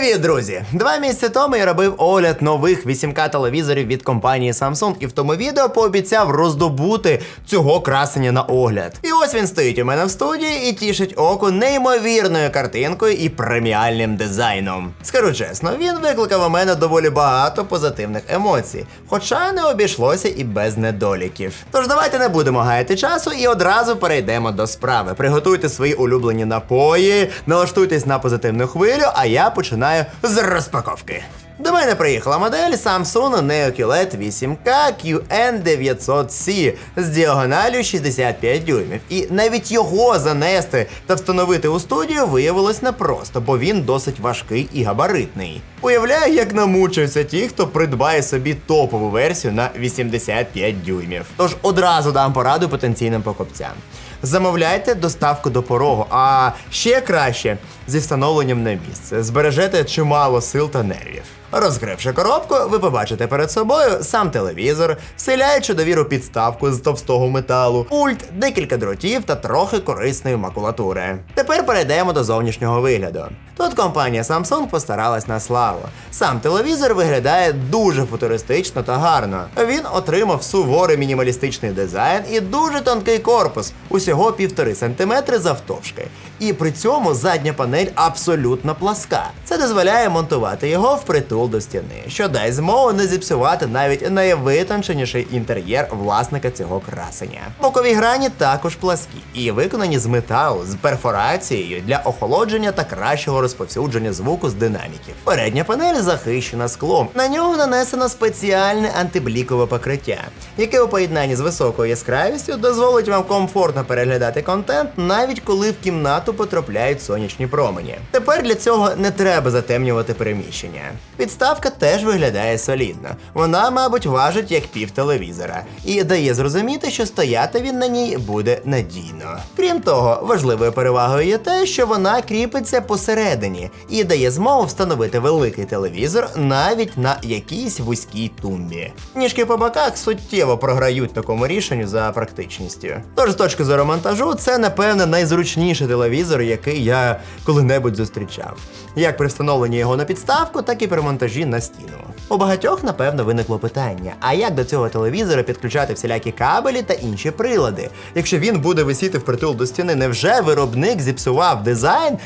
Привіт, друзі! Два місяці тому я робив огляд нових 8К телевізорів від компанії Samsung і в тому відео пообіцяв роздобути цього красення на огляд. І ось він стоїть у мене в студії і тішить око неймовірною картинкою і преміальним дизайном. Скажу чесно, він викликав у мене доволі багато позитивних емоцій, хоча не обійшлося і без недоліків. Тож давайте не будемо гаяти часу і одразу перейдемо до справи. Приготуйте свої улюблені напої, налаштуйтесь на позитивну хвилю, а я починаю з розпаковки. До мене приїхала модель Samsung Neo QLED 8K QN900C з діагоналю 65 дюймів. І навіть його занести та встановити у студію виявилось непросто, бо він досить важкий і габаритний. Уявляю, як намучаються ті, хто придбає собі топову версію на 85 дюймів. Тож одразу дам пораду потенційним покупцям. Замовляйте доставку до порогу, а ще краще зі встановленням на місце. Збережете чимало сил та нервів. Розкривши коробку, ви побачите перед собою сам телевізор, вселяючи довіру підставку з товстого металу, пульт, декілька дротів та трохи корисної макулатури. Тепер перейдемо до зовнішнього вигляду. Тут компанія Samsung постаралась на славу. Сам телевізор виглядає дуже футуристично та гарно. Він отримав суворий мінімалістичний дизайн і дуже тонкий корпус, усього півтори сантиметри завтовшки. І при цьому задня панель абсолютно пласка. Це дозволяє монтувати його впритул до стіни, що дасть змогу не зіпсувати навіть найвитонченіший інтер'єр власника цього красення. Бокові грані також пласкі і виконані з металу з перфорацією для охолодження та кращого розповсюдження звуку з динаміків. Передня панель захищена склом. На нього нанесено спеціальне антиблікове покриття, яке у поєднанні з високою яскравістю дозволить вам комфортно переглядати контент, навіть коли в кімнату потрапляють сонячні промені. Тепер для цього не треба затемнювати переміщення. Підставка теж виглядає солідно. Вона, мабуть, важить як пів телевізора і дає зрозуміти, що стояти він на ній буде надійно. Крім того, важливою перевагою є те, що вона кріпиться посередині і дає змогу встановити великий телевізор навіть на якійсь вузькій тумбі. Ніжки по боках суттєво програють такому рішенню за практичністю. Тож, з точки зору монтажу, це напевне найзручніший телевізор, який я коли-небудь зустрічав. Як при встановленні його на підставку, так і при монтажі на стіну. У багатьох, напевно, виникло питання: а як до цього телевізора підключати всілякі кабелі та інші прилади? Якщо він буде висіти впритул до стіни, невже виробник зіпсував дизайн?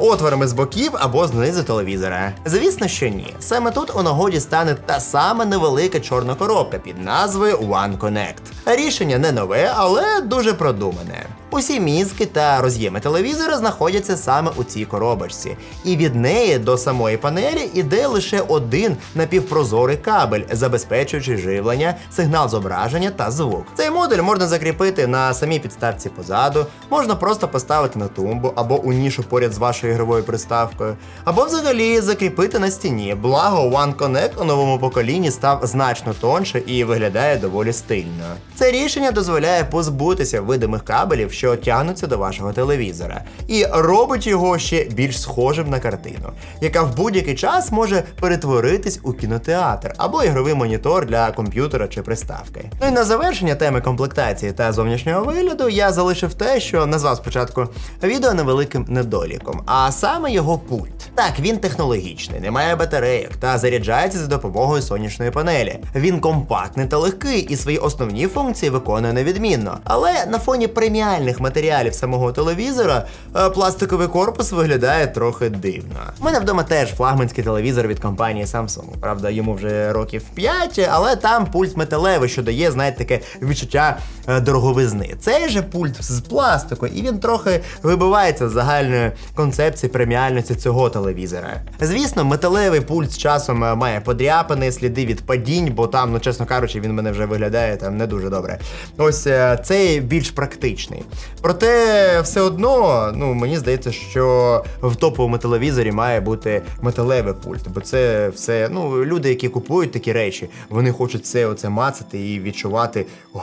Отворами з боків або знизу телевізора. Звісно, що ні. Саме тут у нагоді стане та сама невелика чорна коробка під назвою One Connect. Рішення не нове, але дуже продумане. Усі мізки та роз'єми телевізора знаходяться саме у цій коробочці, і від неї до самої панелі іде лише один напівпрозорий кабель, забезпечуючи живлення, сигнал зображення та звук. Цей модуль можна закріпити на самій підставці позаду, можна просто поставити на тумбу або у нішу поряд з вашою ігровою приставкою, або взагалі закріпити на стіні. Благо One Connect у новому поколінні став значно тонше і виглядає доволі стильно. Це рішення дозволяє позбутися видимих кабелів, що тягнуться до вашого телевізора, і робить його ще більш схожим на картину, яка в будь-який час може перетворитись у кінотеатр або ігровий монітор для комп'ютера чи приставки. Ну і на завершення теми комплектації та зовнішнього вигляду я залишив те, що назвав спочатку відео невеликим недоліком, а саме його пульт. Так, він технологічний, не має батарейок та заряджається за допомогою сонячної панелі. Він компактний та легкий і свої основні функції виконує невідмінно. Але на фоні преміальних матеріалів самого телевізора е, пластиковий корпус виглядає трохи дивно. У мене вдома теж флагманський телевізор від компанії Samsung. Правда, йому вже років 5, але там пульт металевий, що дає, знаєте, таке відчуття е, дороговизни. Цей же пульт з пластику, і він трохи вибивається з загальної концепції преміальності цього телевізора. Звісно, металевий пульт з часом е, має подряпини, сліди від падінь, бо там, ну чесно кажучи, він мене вже виглядає там не дуже добре. Ось е, цей більш практичний. Проте все одно, ну мені здається, що в топовому телевізорі має бути металевий пульт, бо це все, ну, люди, які купують такі речі, вони хочуть все оце мацати і відчувати. О,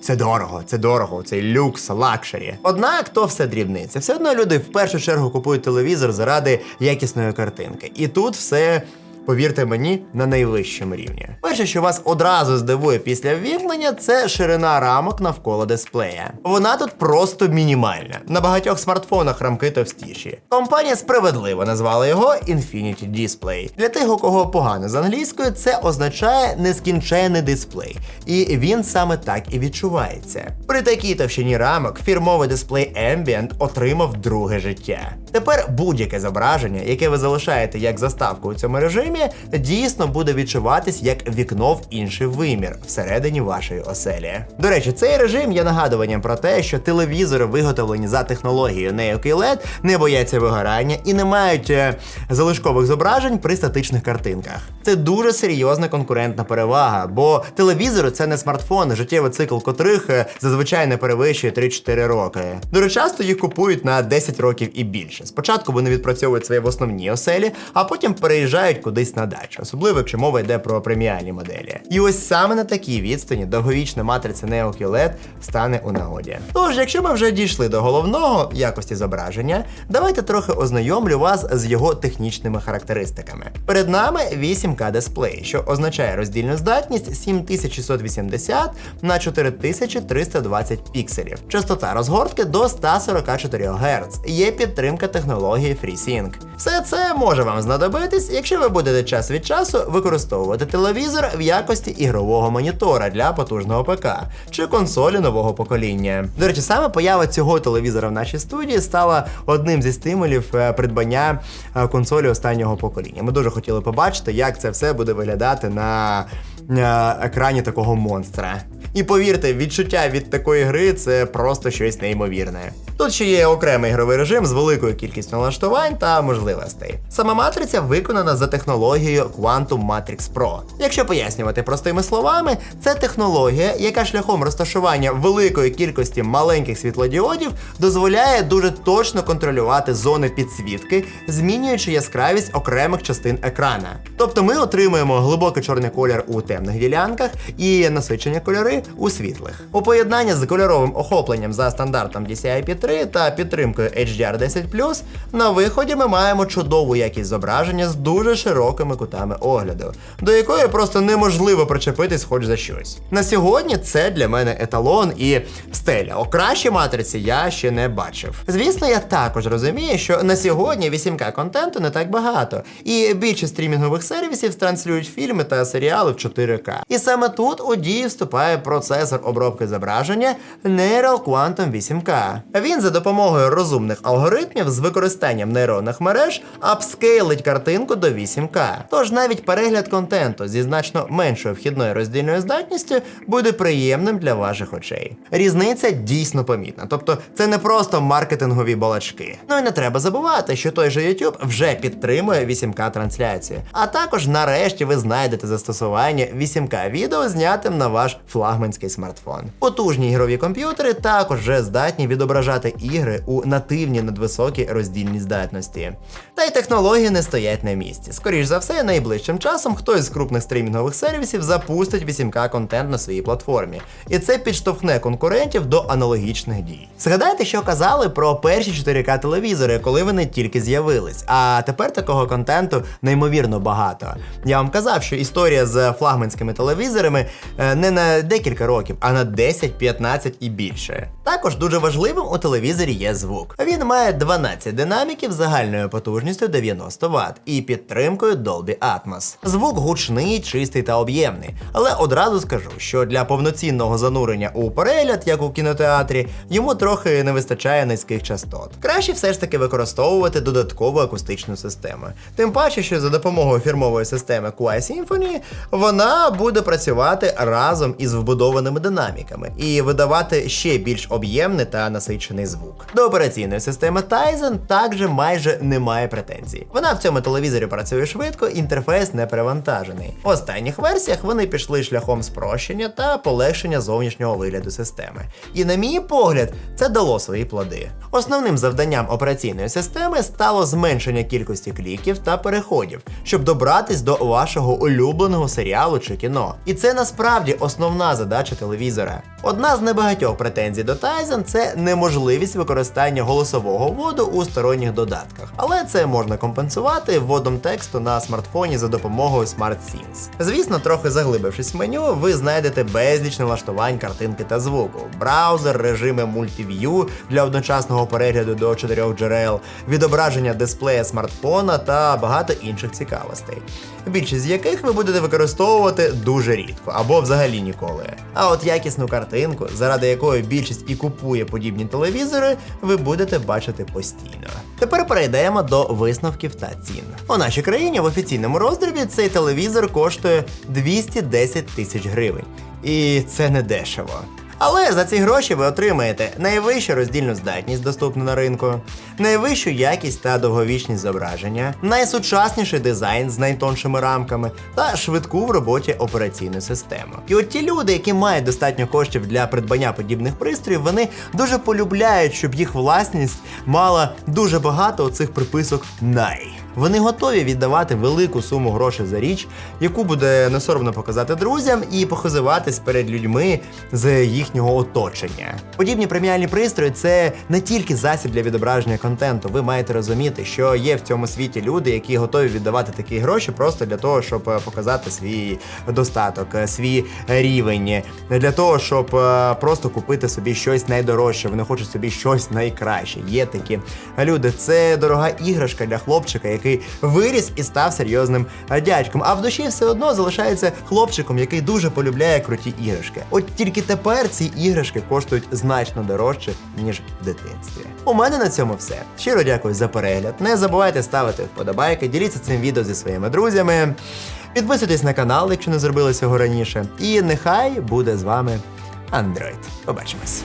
це дорого, це дорого, цей люкс, лакшері. Однак то все дрібниця. Все одно люди в першу чергу купують телевізор заради якісної картинки. І тут все повірте мені, на найвищому рівні. Перше, що вас одразу здивує після ввімкнення, це ширина рамок навколо дисплея. Вона тут просто мінімальна. На багатьох смартфонах рамки товстіші. Компанія справедливо назвала його Infinity Display. Для тих, у кого погано з англійською, це означає нескінченний дисплей. І він саме так і відчувається. При такій товщині рамок фірмовий дисплей Ambient отримав друге життя. Тепер будь-яке зображення, яке ви залишаєте як заставку у цьому режимі, дійсно буде відчуватись як вікно в інший вимір всередині вашої оселі. До речі, цей режим є нагадуванням про те, що телевізори, виготовлені за технологією Neo QLED, не бояться вигорання і не мають е, залишкових зображень при статичних картинках. Це дуже серйозна конкурентна перевага, бо телевізори це не смартфони, життєвий цикл котрих е, зазвичай не перевищує 3-4 роки. Дуже часто їх купують на 10 років і більше. Спочатку вони відпрацьовують своє в основній оселі, а потім переїжджають кудись на дачу, особливо якщо мова йде про преміальні моделі. І ось саме на такій відстані довговічна матриця Neo QLED стане у нагоді. Тож, якщо ми вже дійшли до головного якості зображення, давайте трохи ознайомлю вас з його технічними характеристиками. Перед нами 8К дисплей, що означає роздільну здатність 7680 на 4320 пікселів. Частота розгортки до 144 Гц. Є підтримка технології FreeSync. Все це може вам знадобитись, якщо ви будете час від часу використовувати телевізор в якості ігрового монітора для потужного ПК чи консолі нового покоління. До речі, саме поява цього телевізора в нашій студії стала одним зі стимулів е, придбання е, консолі останнього покоління. Ми дуже хотіли побачити, як це все буде виглядати на е, екрані такого монстра. І повірте, відчуття від такої гри це просто щось неймовірне. Тут ще є окремий ігровий режим з великою кількістю налаштувань та можливостей. Сама матриця виконана за технологією Quantum Matrix Pro. Якщо пояснювати простими словами, це технологія, яка шляхом розташування великої кількості маленьких світлодіодів дозволяє дуже точно контролювати зони підсвітки, змінюючи яскравість окремих частин екрана. Тобто ми отримуємо глибокий чорний колір у темних ділянках і насичені кольори у світлих. У поєднанні з кольоровим охопленням за стандартом DCI-P3 та підтримкою HDR10+, на виході ми маємо чудову якість зображення з дуже широкими кутами огляду, до якої просто неможливо причепитись хоч за щось. На сьогодні це для мене еталон і стеля. О кращій матриці я ще не бачив. Звісно, я також розумію, що на сьогодні 8К контенту не так багато, і більшість стрімінгових сервісів транслюють фільми та серіали в 4К. І саме тут у дію вступає процесор обробки зображення Neural Quantum 8K. Він за допомогою розумних алгоритмів з використанням нейронних мереж апскейлить картинку до 8К. Тож навіть перегляд контенту зі значно меншою вхідною роздільною здатністю буде приємним для ваших очей. Різниця дійсно помітна, тобто це не просто маркетингові балачки. Ну і не треба забувати, що той же YouTube вже підтримує 8К трансляцію. А також нарешті ви знайдете застосування 8К відео знятим на ваш флагманський смартфон. Потужні ігрові комп'ютери також вже здатні відображати ігри у нативній надвисокій роздільній здатності. Та й технології не стоять на місці. Скоріш за все, найближчим часом хтось з крупних стрімінгових сервісів запустить 8К контент на своїй платформі, і це підштовхне конкурентів до аналогічних дій. Згадайте, що казали про перші 4К телевізори, коли вони тільки з'явились. А тепер такого контенту неймовірно багато. Я вам казав, що історія з флагманськими телевізорами е, не на декілька років, а на 10, 15 і більше. Також дуже важливим у телевізорі є звук. Він має 12 динаміків загальною потужністю 90 Вт і підтримкою Dolby Atmos. Звук гучний, чистий та об'ємний. Але одразу скажу, що для повноцінного занурення у перегляд, як у кінотеатрі, йому трохи не вистачає низьких частот. Краще все ж таки використовувати додаткову акустичну систему. Тим паче, що за допомогою фірмової системи QI Symphony вона буде працювати разом із вбудованими динаміками і видавати ще більш об'ємний та насичений звук. До операційної системи Tizen також майже немає претензій. Вона в цьому телевізорі працює швидко, інтерфейс не перевантажений. В останніх версіях вони пішли шляхом спрощення та полегшення зовнішнього вигляду системи. І на мій погляд, це дало свої плоди. Основним завданням операційної системи стало зменшення кількості кліків та переходів, щоб добратись до вашого улюбленого серіалу чи кіно. І це насправді основна задача телевізора. Одна з небагатьох претензій до Tizen – це неможливість використання голосового вводу у сторонніх додатках, але це можна компенсувати вводом тексту на смартфоні за допомогою SmartScenes. Звісно, трохи заглибившись в меню, ви знайдете безліч налаштувань картинки та звуку, браузер, режими мультив'ю для одночасного перегляду до чотирьох джерел, відображення дисплея смартфона та багато інших цікавостей. Більшість з яких ви будете використовувати дуже рідко або взагалі ніколи. А от якісну картинку, заради якої більшість і купує подібні телевізори, ви будете бачити постійно. Тепер перейдемо до висновків та цін. У нашій країні в офіційному роздрібі цей телевізор коштує 210 тисяч гривень. І це не дешево. Але за ці гроші ви отримаєте найвищу роздільну здатність, доступну на ринку, найвищу якість та довговічність зображення, найсучасніший дизайн з найтоншими рамками та швидку в роботі операційну систему. І от ті люди, які мають достатньо коштів для придбання подібних пристроїв, вони дуже полюбляють, щоб їх власність мала дуже багато оцих приписок най. Вони готові віддавати велику суму грошей за річ, яку буде не соромно показати друзям і похизуватись перед людьми з їхнього оточення. Подібні преміальні пристрої це не тільки засіб для відображення контенту. Ви маєте розуміти, що є в цьому світі люди, які готові віддавати такі гроші просто для того, щоб е, показати свій достаток, е, свій рівень, для того, щоб е, просто купити собі щось найдорожче. Вони хочуть собі щось найкраще. Є такі люди. Це дорога іграшка для хлопчика, який виріс і став серйозним е, дядьком. А в душі все одно залишається хлопчиком, який дуже полюбляє круті іграшки. От тільки тепер ці іграшки коштують значно дорожче, ніж в дитинстві. У мене на цьому все. Щиро дякую за перегляд. Не забувайте ставити вподобайки, діліться цим відео зі своїми друзями. Підписуйтесь на канал, якщо не зробили цього раніше. І нехай буде з вами Android. Побачимось.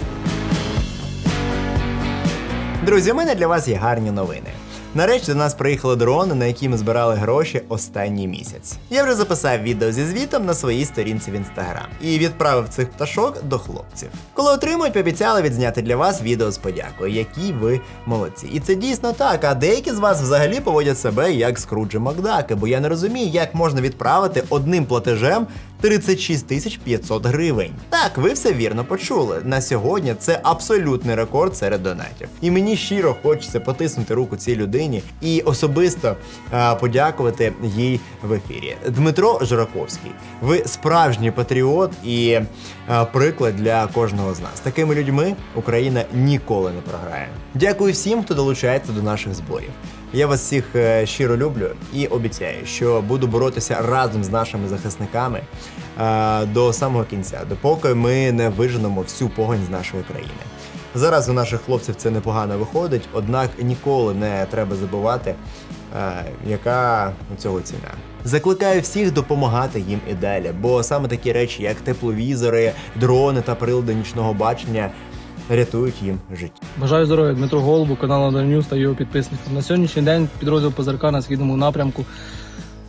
Друзі, у мене для вас є гарні новини. Нарешті до нас приїхали дрони, на які ми збирали гроші останній місяць. Я вже записав відео зі звітом на своїй сторінці в інстаграм і відправив цих пташок до хлопців. Коли отримують, пообіцяли відзняти для вас відео з подякою, які ви молодці. І це дійсно так. А деякі з вас взагалі поводять себе як Скруджі Макдаки, бо я не розумію, як можна відправити одним платежем 36 тисяч 500 гривень. Так, ви все вірно почули. На сьогодні це абсолютний рекорд серед донатів. І мені щиро хочеться потиснути руку цій людині і особисто а, подякувати їй в ефірі. Дмитро Жураковський, ви справжній патріот і а, приклад для кожного з нас. Такими людьми Україна ніколи не програє. Дякую всім, хто долучається до наших зборів. Я вас всіх е, щиро люблю і обіцяю, що буду боротися разом з нашими захисниками е, до самого кінця, допоки ми не виженемо всю погонь з нашої країни. Зараз у наших хлопців це непогано виходить, однак ніколи не треба забувати, е, яка у цього ціна. Закликаю всіх допомагати їм і далі, бо саме такі речі, як тепловізори, дрони та прилади нічного бачення, рятують їм життя. Бажаю здоров'я Дмитро Голубу, канал Under News та його підписникам. На сьогоднішній день підрозділ Позирка на східному напрямку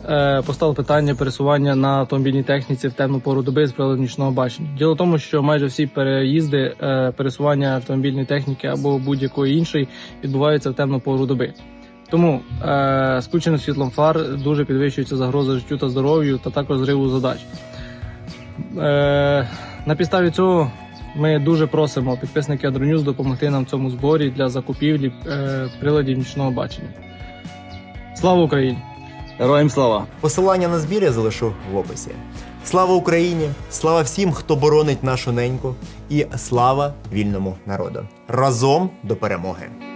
е, поставив питання пересування на автомобільній техніці в темну пору доби з приладом нічного бачення. Діло в тому, що майже всі переїзди, е, пересування автомобільної техніки або будь-якої іншої відбуваються в темну пору доби. Тому е, скученим світлом фар дуже підвищується загроза життю та здоров'ю та також зриву задач. Е, на підставі цього ми дуже просимо підписники Адронюз допомогти нам в цьому зборі для закупівлі е, приладів нічного бачення. Слава Україні! Героям слава! Посилання на збір я залишу в описі. Слава Україні! Слава всім, хто боронить нашу неньку, і слава вільному народу! Разом до перемоги!